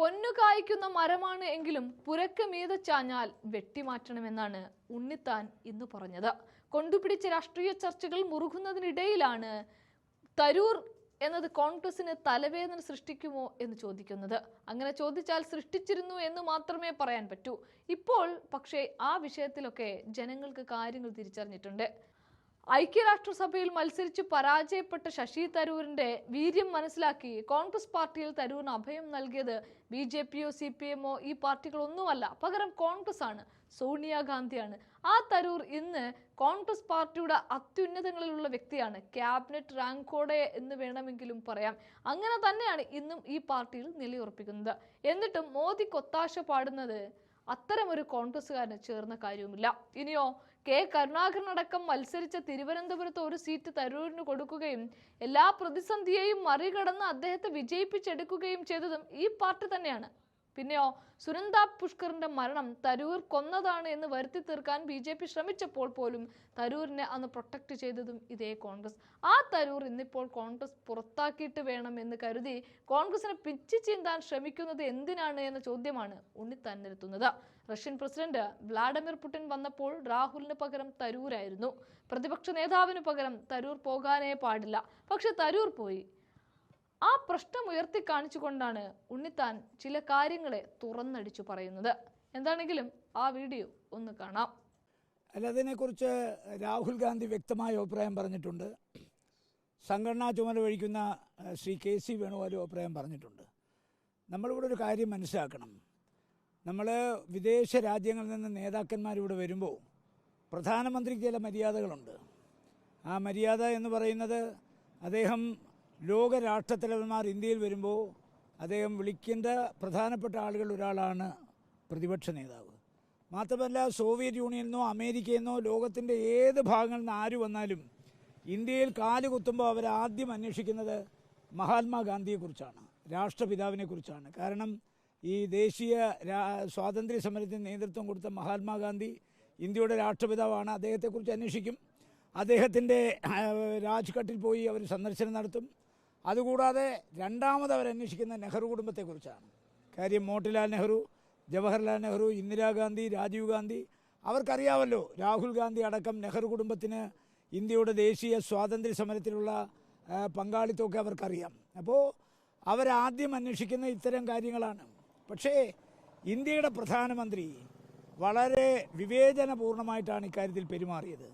പൊന്നു കായ്ക്കുന്ന മരമാണ് എങ്കിലും പുരക്ക് മീത ചാഞ്ഞാൽ വെട്ടിമാറ്റണമെന്നാണ് ഉണ്ണിത്താൻ ഇന്ന് പറഞ്ഞത്. കൊണ്ടുപിടിച്ച രാഷ്ട്രീയ ചർച്ചകൾ മുറുകുന്നതിനിടയിലാണ് തരൂർ എന്നത് കോൺഗ്രസിന് തലവേദന സൃഷ്ടിക്കുമോ എന്ന് ചോദിക്കുന്നത്. അങ്ങനെ ചോദിച്ചാൽ സൃഷ്ടിച്ചിരുന്നു എന്ന് മാത്രമേ പറയാൻ പറ്റൂ. ഇപ്പോൾ പക്ഷേ ആ വിഷയത്തിലൊക്കെ ജനങ്ങൾക്ക് കാര്യങ്ങൾ തിരിച്ചറിഞ്ഞിട്ടുണ്ട്. ഐക്യരാഷ്ട്രസഭയിൽ മത്സരിച്ച് പരാജയപ്പെട്ട ശശി തരൂരിന്റെ വീര്യം മനസ്സിലാക്കി കോൺഗ്രസ് പാർട്ടിയിൽ തരൂരിന് അഭയം നൽകിയത് ബി ജെ പിയോ സി പി എമ്മോ ഈ പാർട്ടികളൊന്നുമല്ല. പകരം കോൺഗ്രസ് ആണ് സോണിയാഗാന്ധിയാണ് ആ തരൂർ ഇന്ന് കോൺഗ്രസ് പാർട്ടിയുടെ അത്യുന്നതങ്ങളിലുള്ള വ്യക്തിയാണ്. ക്യാബിനറ്റ് റാങ്കോടെ എന്ന് വേണമെങ്കിലും പറയാം. അങ്ങനെ തന്നെയാണ് ഇന്നും ഈ പാർട്ടിയിൽ നിലയുറപ്പിക്കുന്നത്. എന്നിട്ടും മോദി കൊത്താശ പാടുന്നത് അത്തരമൊരു കോൺഗ്രസ്സുകാരന് ചേർന്ന കാര്യവുമില്ല. ഇനിയോ കെ കരുണാകരൻ അടക്കം മത്സരിച്ച തിരുവനന്തപുരത്ത് ഒരു സീറ്റ് തരൂരിന് കൊടുക്കുകയും എല്ലാ പ്രതിസന്ധിയെയും മറികടന്ന് അദ്ദേഹത്തെ വിജയിപ്പിച്ചെടുക്കുകയും ചെയ്തതും ഈ പാർട്ടി തന്നെയാണ്. പിന്നെയോ സുനന്ദ പുഷ്കറിന്റെ മരണം തരൂർ കൊന്നതാണ് എന്ന് വരുത്തി തീർക്കാൻ ബി ജെ പി ശ്രമിച്ചപ്പോൾ പോലും തരൂരിനെ അന്ന് പ്രൊട്ടക്ട് ചെയ്തതും ഇതേ കോൺഗ്രസ്. ആ തരൂർ ഇന്നിപ്പോൾ കോൺഗ്രസ് പുറത്താക്കിയിട്ട് വേണം എന്ന് കരുതി കോൺഗ്രസിനെ പിച്ചു ചീന്താൻ ശ്രമിക്കുന്നത് എന്തിനാണ് എന്ന ചോദ്യമാണ് ഉണ്ണിത്താൻ നിരത്തുന്നത് റഷ്യൻ പ്രസിഡന്റ് വ്ളാഡിമിർ പുടിൻ വന്നപ്പോൾ രാഹുലിന് പകരം തരൂരായിരുന്നു. പ്രതിപക്ഷ നേതാവിന് പകരം തരൂർ പോകാനേ പാടില്ല. പക്ഷെ തരൂർ പോയി. ആ പ്രശ്നം ഉയർത്തി കാണിച്ചുകൊണ്ടാണ് ഉണ്ണിത്താൻ ചില കാര്യങ്ങളെ തുറന്നടിച്ചു പറയുന്നത്. എന്താണെങ്കിലും ആ വീഡിയോ ഒന്ന് കാണാം. അല്ല അതിനെക്കുറിച്ച് രാഹുൽ ഗാന്ധി വ്യക്തമായ അഭിപ്രായം പറഞ്ഞിട്ടുണ്ട്. സംഘടനാ ചുമതല വഹിക്കുന്ന ശ്രീ കെ സി വേണുഗോപാലും അഭിപ്രായം പറഞ്ഞിട്ടുണ്ട്. നമ്മളിവിടെ ഒരു കാര്യം മനസ്സിലാക്കണം. നമ്മൾ വിദേശ രാജ്യങ്ങളിൽ നിന്ന് നേതാക്കന്മാർ ഇവിടെ വരുമ്പോൾ പ്രധാനമന്ത്രിക്ക് ചില മര്യാദകളുണ്ട്. ആ മര്യാദ എന്ന് പറയുന്നത് അദ്ദേഹം ലോക തലവന്മാർ ഇന്ത്യയിൽ വരുമ്പോൾ അദ്ദേഹം വിളിക്കേണ്ട പ്രധാനപ്പെട്ട ആളുകൾ ഒരാളാണ് പ്രതിപക്ഷ നേതാവ്. മാത്രമല്ല സോവിയറ്റ് യൂണിയനിൽ നിന്നോ അമേരിക്കയിൽ നിന്നോ ലോകത്തിന്റെ ഏത് ഭാഗങ്ങളിൽ നിന്ന് ആര് വന്നാലും ഇന്ത്യയിൽ കാൽ കുത്തുമ്പോൾ അവർ ആദ്യം അന്വേഷിക്കുന്നത് മഹാത്മാഗാന്ധിയെക്കുറിച്ചാണ് രാഷ്ട്രപിതാവിനെക്കുറിച്ചാണ്. കാരണം ഈ ദേശീയ സ്വാതന്ത്ര്യ സമരത്തിന് നേതൃത്വം കൊടുത്ത മഹാത്മാഗാന്ധി ഇന്ത്യയുടെ രാഷ്ട്രപിതാവാണ്. അദ്ദേഹത്തെക്കുറിച്ച് അന്വേഷിക്കും. അദ്ദേഹത്തിന്റെ രാജ്ഘട്ടിൽ പോയി അവർ സന്ദർശനം നടത്തും. അതുകൂടാതെ രണ്ടാമത് അവർ അന്വേഷിക്കുന്ന നെഹ്റു കുടുംബത്തെക്കുറിച്ചാണ്. കാര്യം മോട്ടിലാൽ നെഹ്റു ജവഹർലാൽ നെഹ്റു ഇന്ദിരാഗാന്ധി രാജീവ് ഗാന്ധി അവർക്കറിയാമല്ലോ രാഹുൽ ഗാന്ധി അടക്കം നെഹ്റു കുടുംബത്തിന് ഇന്ത്യയുടെ ദേശീയ സ്വാതന്ത്ര്യ സമരത്തിലുള്ള പങ്കാളിത്തമൊക്കെ അവർക്കറിയാം. അപ്പോൾ അവരാദ്യം അന്വേഷിക്കുന്ന ഇത്തരം കാര്യങ്ങളാണ്. പക്ഷേ ഇന്ത്യയുടെ പ്രധാനമന്ത്രി വളരെ വിവേചനപൂർണമായിട്ടാണ് ഇക്കാര്യത്തിൽ പെരുമാറിയത്.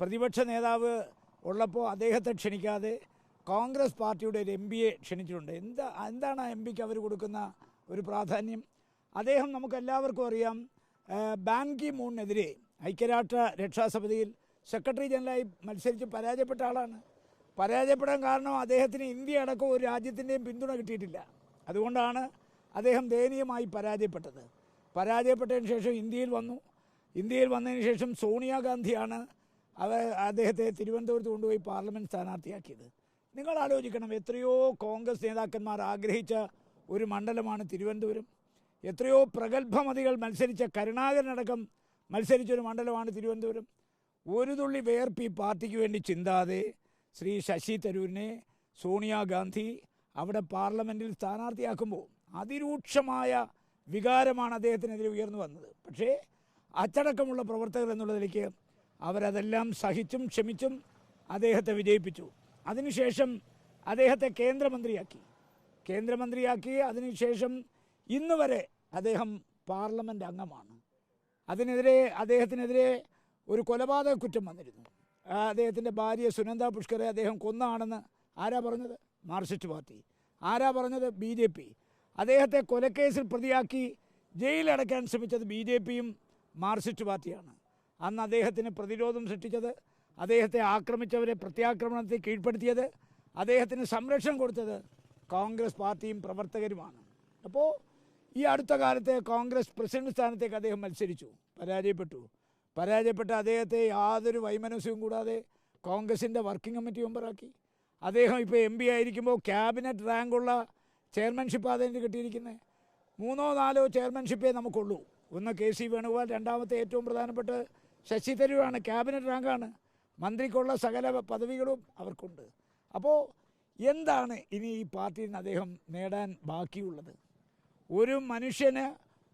പ്രതിപക്ഷ നേതാവ് ഉള്ളപ്പോൾ അദ്ദേഹത്തെ ക്ഷണിക്കാതെ കോൺഗ്രസ് പാർട്ടിയുടെ ഒരു എം പിയെ ക്ഷണിച്ചിട്ടുണ്ട്. എന്താ എന്താണ് ആ എം പിക്ക് അവർ കൊടുക്കുന്ന ഒരു പ്രാധാന്യം? അദ്ദേഹം നമുക്കെല്ലാവർക്കും അറിയാം ബാൻ കി മൂണിനെതിരെ ഐക്യരാഷ്ട്ര രക്ഷാസമിതിയിൽ സെക്രട്ടറി ജനറലായി മത്സരിച്ച് പരാജയപ്പെട്ട ആളാണ്. പരാജയപ്പെടാൻ കാരണം അദ്ദേഹത്തിന് ഇന്ത്യ അടക്കം ഒരു രാജ്യത്തിന്റെയും പിന്തുണ കിട്ടിയിട്ടില്ല. അതുകൊണ്ടാണ് അദ്ദേഹം ദയനീയമായി പരാജയപ്പെട്ടത്. പരാജയപ്പെട്ടതിന് ശേഷം ഇന്ത്യയിൽ വന്നു. ഇന്ത്യയിൽ വന്നതിന് ശേഷം സോണിയാഗാന്ധിയാണ് അവ അദ്ദേഹത്തെ തിരുവനന്തപുരത്ത് കൊണ്ടുപോയി പാർലമെന്റ് സ്ഥാനാർത്ഥിയാക്കിയത്. നിങ്ങൾ ആലോചിക്കണം എത്രയോ കോൺഗ്രസ് നേതാക്കന്മാർ ആഗ്രഹിച്ച ഒരു മണ്ഡലമാണ് തിരുവനന്തപുരം. എത്രയോ പ്രഗത്ഭമതികൾ മത്സരിച്ച കരുണാകരനടക്കം മത്സരിച്ച ഒരു മണ്ഡലമാണ് തിരുവനന്തപുരം. ഒരു തുള്ളി വേർപ്പ് പാർട്ടിക്ക് വേണ്ടി ചിന്താതെ ശ്രീ ശശി തരൂരിനെ സോണിയാഗാന്ധി അവിടെ പാർലമെന്റിൽ സ്ഥാനാർത്ഥിയാക്കുമ്പോൾ അതിരൂക്ഷമായ വികാരമാണ് അദ്ദേഹത്തിനെതിരെ ഉയർന്നു വന്നത്. പക്ഷേ അച്ചടക്കമുള്ള പ്രവർത്തകർ എന്നുള്ളതിലേക്ക് അവരതെല്ലാം സഹിച്ചും ക്ഷമിച്ചും അദ്ദേഹത്തെ വിജയിപ്പിച്ചു. അതിനുശേഷം അദ്ദേഹത്തെ കേന്ദ്രമന്ത്രിയാക്കി. കേന്ദ്രമന്ത്രിയാക്കി അതിനുശേഷം ഇന്ന് വരെ അദ്ദേഹം പാർലമെന്റ് അംഗമാണ്. അതിനെതിരെ അദ്ദേഹത്തിനെതിരെ ഒരു കൊലപാതക കുറ്റം വന്നിരുന്നു അദ്ദേഹത്തിന്റെ ഭാര്യ സുനന്ദ പുഷ്കറെ അദ്ദേഹം കൊന്നാണെന്ന് ആരാ പറഞ്ഞത്? Marxist party. ആരാ പറഞ്ഞത്? B J P. അദ്ദേഹത്തെ കൊലക്കേസിൽ പ്രതിയാക്കി ജയിലടയ്ക്കാൻ ശ്രമിച്ചത് ബി ജെ പിയും മാർക്സിസ്റ്റ് പാർട്ടിയാണ്. അന്ന് അദ്ദേഹത്തിന് പ്രതിരോധം സൃഷ്ടിച്ചത് അദ്ദേഹത്തെ ആക്രമിച്ചവരെ പ്രത്യാക്രമണത്തിൽ കീഴ്പ്പെടുത്തിയത് അദ്ദേഹത്തിന് സംരക്ഷണം കൊടുത്തത് കോൺഗ്രസ് പാർട്ടിയും പ്രവർത്തകരുമാണ്. അപ്പോൾ ഈ അടുത്ത കാലത്തെ കോൺഗ്രസ് പ്രസിഡന്റ് സ്ഥാനത്തേക്ക് അദ്ദേഹം മത്സരിച്ചു. പരാജയപ്പെട്ടു. പരാജയപ്പെട്ട അദ്ദേഹത്തെ യാതൊരു വൈമനസ്യവും കൂടാതെ കോൺഗ്രസിന്റെ വർക്കിംഗ് കമ്മിറ്റി മെമ്പറാക്കി. അദ്ദേഹം ഇപ്പോൾ എം പി ആയിരിക്കുമ്പോൾ ക്യാബിനറ്റ് റാങ്കുള്ള ചെയർമാൻഷിപ്പ് അദ്ദേഹത്തിന് കിട്ടിയിരിക്കുന്നത് മൂന്നോ നാലോ ചെയർമാൻഷിപ്പേ നമുക്കുള്ളൂ. ഒന്ന് കെ സി വേണുഗോപാൽ രണ്ടാമത്തെ ഏറ്റവും പ്രധാനപ്പെട്ട ശശി തരൂരാണ് ക്യാബിനറ്റ് റാങ്കാണ്. മന്ത്രിക്കുള്ള സകല പദവികളും അവർക്കുണ്ട്. അപ്പോൾ എന്താണ് ഇനി ഈ പാർട്ടിയിൽ നിന്ന് അദ്ദേഹം നേടാൻ ബാക്കിയുള്ളത്? ഒരു മനുഷ്യന്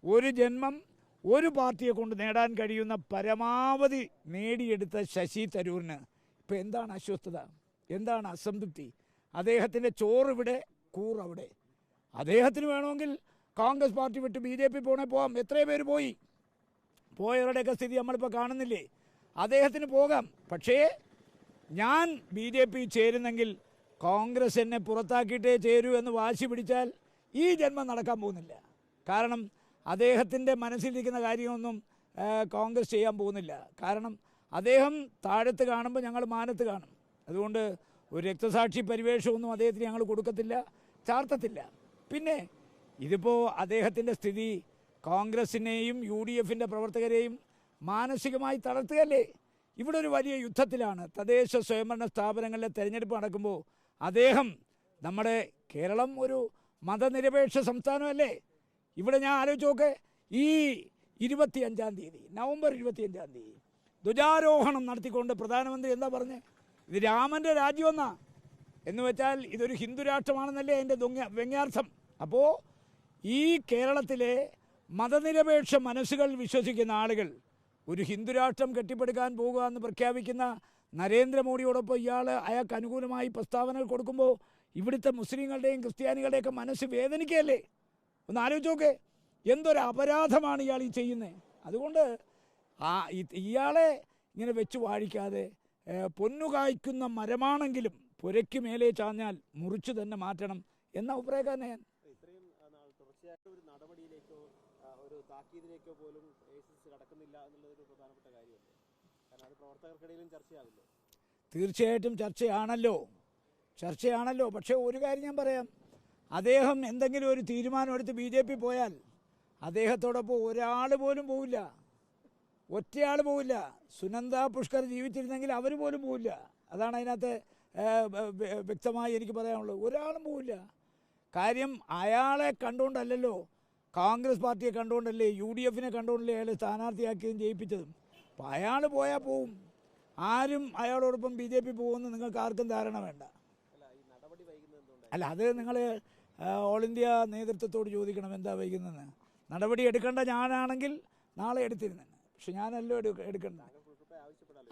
ഒരു ജന്മം ഒരു പാർട്ടിയെ കൊണ്ട് നേടാൻ കഴിയുന്ന പരമാവധി നേടിയെടുത്ത ശശി തരൂരിന് ഇപ്പം എന്താണ് അസ്വസ്ഥത? എന്താണ് അസംതൃപ്തി? അദ്ദേഹത്തിന്റെ ചോറിവിടെ കൂറവിടെ അദ്ദേഹത്തിന് വേണമെങ്കിൽ കോൺഗ്രസ് പാർട്ടി വിട്ട് ബി ജെ പി പോണേ പോകാം എത്രയോ പേര് പോയി. പോയവരുടെയൊക്കെ സ്ഥിതി നമ്മളിപ്പോൾ കാണുന്നില്ലേ? അദ്ദേഹത്തിന് പോകാം. പക്ഷേ ഞാൻ ബി ജെ പി ചേരുന്നെങ്കിൽ കോൺഗ്രസ് എന്നെ പുറത്താക്കിയിട്ടേ ചേരൂ എന്ന് വാശി പിടിച്ചാൽ ഈ ജന്മം നടക്കാൻ പോകുന്നില്ല. കാരണം അദ്ദേഹത്തിന്റെ മനസ്സിലിരിക്കുന്ന കാര്യമൊന്നും കോൺഗ്രസ് ചെയ്യാൻ പോകുന്നില്ല. കാരണം അദ്ദേഹം താഴത്ത് കാണുമ്പോൾ ഞങ്ങൾ മാനത്ത് കാണും. അതുകൊണ്ട് ഒരു രക്തസാക്ഷി പരിവേഷമൊന്നും അദ്ദേഹത്തിന് ഞങ്ങൾ കൊടുക്കത്തില്ല ചാർത്തത്തില്ല. പിന്നെ ഇതിപ്പോൾ അദ്ദേഹത്തിന്റെ സ്ഥിതി കോൺഗ്രസിനെയും യു ഡി എഫിന്റെ പ്രവർത്തകരെയും മാനസികമായി തളർത്തുകയല്ലേ? ഇവിടെ ഒരു വലിയ യുദ്ധത്തിലാണ്. തദ്ദേശ സ്വയംഭരണ സ്ഥാപനങ്ങളിലെ തെരഞ്ഞെടുപ്പ് നടക്കുമ്പോൾ അദ്ദേഹം നമ്മുടെ കേരളം ഒരു മതനിരപേക്ഷ സംസ്ഥാനമല്ലേ? ഇവിടെ ഞാൻ ആലോചിച്ച് നോക്കെ. ഈ ഇരുപത്തി അഞ്ചാം തീയതി നവംബർ ഇരുപത്തി അഞ്ചാം തീയതി ധ്വജാരോഹണം നടത്തിക്കൊണ്ട് പ്രധാനമന്ത്രി എന്താ പറഞ്ഞേ? ഇത് രാമന്റെ രാജ്യമെന്നാ. എന്ന് വെച്ചാൽ ഇതൊരു ഹിന്ദു രാഷ്ട്രമാണെന്നല്ലേ എന്റെ ദുങ്ങ വ്യംഗ്യാർത്ഥം. അപ്പോൾ ഈ കേരളത്തിലെ മതനിരപേക്ഷ മനസ്സുകൾ വിശ്വസിക്കുന്ന ആളുകൾ ഒരു ഹിന്ദുരാഷ്ട്രം കെട്ടിപ്പടുക്കാൻ പോകുക എന്ന് പ്രഖ്യാപിക്കുന്ന നരേന്ദ്രമോദിയോടൊപ്പം ഇയാൾ അയാൾക്ക് അനുകൂലമായി പ്രസ്താവനകൾ കൊടുക്കുമ്പോൾ ഇവിടുത്തെ മുസ്ലിങ്ങളുടെയും ക്രിസ്ത്യാനികളുടെയൊക്കെ മനസ്സ് വേദനിക്കുകയല്ലേ? ഒന്ന് ആലോചിച്ച് നോക്കേ. എന്തൊരു അപരാധമാണ് ഇയാൾ ഈ ചെയ്യുന്നത് അതുകൊണ്ട് ആ ഇയാളെ ഇങ്ങനെ വെച്ച് വാഴിക്കാതെ പൊന്നുകായ്ക്കുന്ന പൊന്നു കായ്ക്കുന്ന മരമാണെങ്കിലും പുരയ്ക്ക് മേലെ ചാഞ്ഞാൽ മുറിച്ചു തന്നെ മാറ്റണം എന്ന അഭിപ്രായക്കാരനെ ഞാൻ. ഒരു നടപടിയിലേക്കോ ഒരു താക്കീതിലേക്കോ പോലും എ സി സി കടക്കുന്നില്ല എന്നുള്ളത് ഒരു പ്രധാനപ്പെട്ട കാര്യമല്ലേ? കാരണം അത് പ്രവർത്തകർക്കിടയിലും ചർച്ചയാവില്ലേ? തീർച്ചയായിട്ടും ചർച്ചയാണല്ലോ. ചർച്ചയാണല്ലോ. പക്ഷേ ഒരു കാര്യം ഞാൻ പറയാം. അദ്ദേഹം എന്തെങ്കിലും ഒരു തീരുമാനമെടുത്ത് ബി ജെ പി പോയാൽ അദ്ദേഹത്തോടൊപ്പം ഒരാൾ പോലും പോവില്ല. ഒറ്റയാൾ പോവില്ല. സുനന്ദ പുഷ്കർ ജീവിച്ചിരുന്നെങ്കിൽ അവർ പോലും പോവില്ല. അതാണ് അതിനകത്ത് വ്യക്തമായി എനിക്ക് പറയാനുള്ളത്. ഒരാളും പോവില്ല. കാര്യം അയാളെ കണ്ടുകൊണ്ടല്ലല്ലോ. കോൺഗ്രസ് പാർട്ടിയെ കണ്ടുകൊണ്ടല്ലേ യു ഡി എഫിനെ കണ്ടുകൊണ്ടല്ലേ അയാളെ സ്ഥാനാർത്ഥിയാക്കിയതും ജയിപ്പിച്ചതും? അപ്പോൾ അയാൾ പോയാൽ പോവും. ആരും അയാളോടൊപ്പം ബി ജെ പി പോകുമെന്ന് നിങ്ങൾക്ക് ആർക്കും ധാരണ വേണ്ട. അല്ല അത് നിങ്ങൾ ഓൾ ഇന്ത്യ നേതൃത്വത്തോട് ചോദിക്കണം എന്താ വൈകുന്നതെന്ന്. നടപടി എടുക്കേണ്ട ഞാനാണെങ്കിൽ നാളെ എടുത്തിരുന്നു പക്ഷെ ഞാനല്ലോ എടു എടുക്കണ്ട.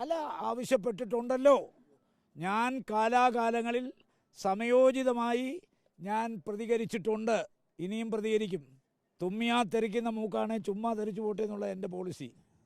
അല്ല ആവശ്യപ്പെട്ടിട്ടുണ്ടല്ലോ. ഞാൻ കാലാകാലങ്ങളിൽ സമയോചിതമായി ഞാൻ പ്രതികരിച്ചിട്ടുണ്ട്. ഇനിയും പ്രതികരിക്കും. തുമ്മിയാ തെറിക്കുന്ന മൂക്കാണ് ചുമ്മാ തെറിച്ചു പോട്ടെ എന്നുള്ള എന്റെ പോളിസി.